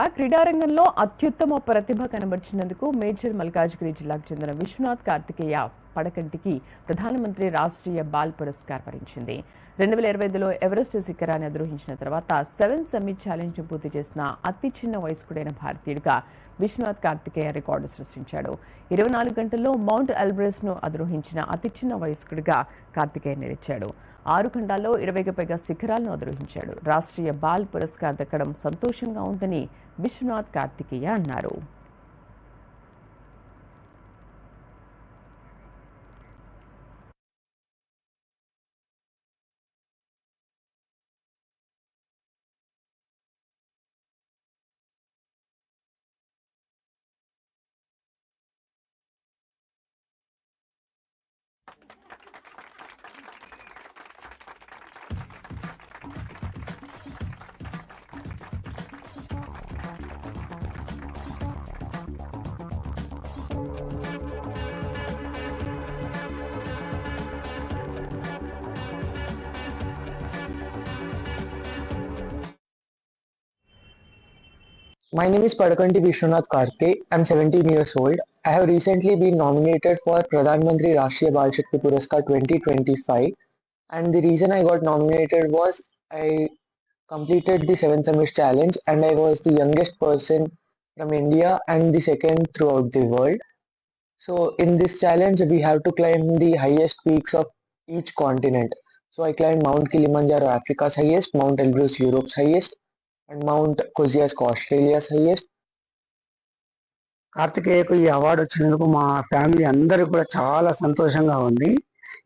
ఆ క్రీడారంగంలో అత్యుత్తమ ప్రతిభ కనబర్చినందుకు మేజర్ మల్కాజ్గిరి జిల్లాకు చెందిన విశ్వనాథ్ కార్తికేయ. పడకంటికి ప్రధానమంత్రి రాష్ట్రీయ బాల్ పురస్కార్ వరించింది. రెండు వేల ఇరవై ఐదులో ఎవరెస్ట్ శిఖరాన్ని అధిరోహించిన తర్వాత సెవెన్ సమ్మిట్ ఛాలెంజ్ పూర్తి చేసిన అతి చిన్న వయస్కుడైన భారతీయుడిగా విశ్వనాథ్ కార్తికేయ రికార్డు సృష్టించాడు. ఇరవై నాలుగు గంటల్లో మౌంట్ ఎల్బ్రెస్ట్ను అధిరోహించిన అతి చిన్న వయస్కుడిగా కార్తికేయ నిలిచాడు. ఆరు ఖండాల్లో ఇరవైకి పైగా శిఖరాలను అధిరోహించాడు. రాష్ట్రీయ బాల్ పురస్కార్ దక్కడం సంతోషంగా ఉందని విశ్వనాథ్ కార్తికేయ అన్నారు. My name is Padakanti Vishwanath Karke. I'm 17 years old. I have recently been nominated for Pradhan Mantri Rashtriya Bal Shakti Puraskar 2025 and the reason I got nominated was I completed the 7 summit challenge and I was the youngest person from India and the second throughout the world. So in this challenge we have to climb the highest peaks of each continent. So I climbed Mount Kilimanjaro Africa's highest, Mount Elbrus Europe's highest and Mount Kosciuszko Australia's highest కార్తికేయకు ఈ award వచ్చినందుకు మా family అందరూ కూడా చాలా సంతోషంగా ఉంది.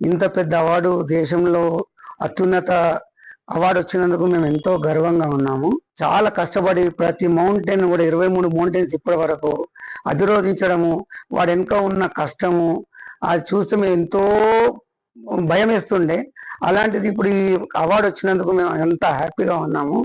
ఇంత పెద్ద అవార్డు దేశంలో అత్యున్నత అవార్డు వచ్చినందుకు మేము ఎంతో గర్వంగా ఉన్నాము. చాలా కష్టపడి ప్రతి మౌంటైన్ కూడా ఇరవై మూడు మౌంటైన్స్ ఇప్పటి వరకు అధిరోధించడము వాడు వెనుక ఉన్న కష్టము అది చూస్తే మేము ఎంతో భయం వేస్తుండే అలాంటిది ఇప్పుడు ఈ అవార్డు వచ్చినందుకు మేము ఎంత హ్యాపీగా ఉన్నాము.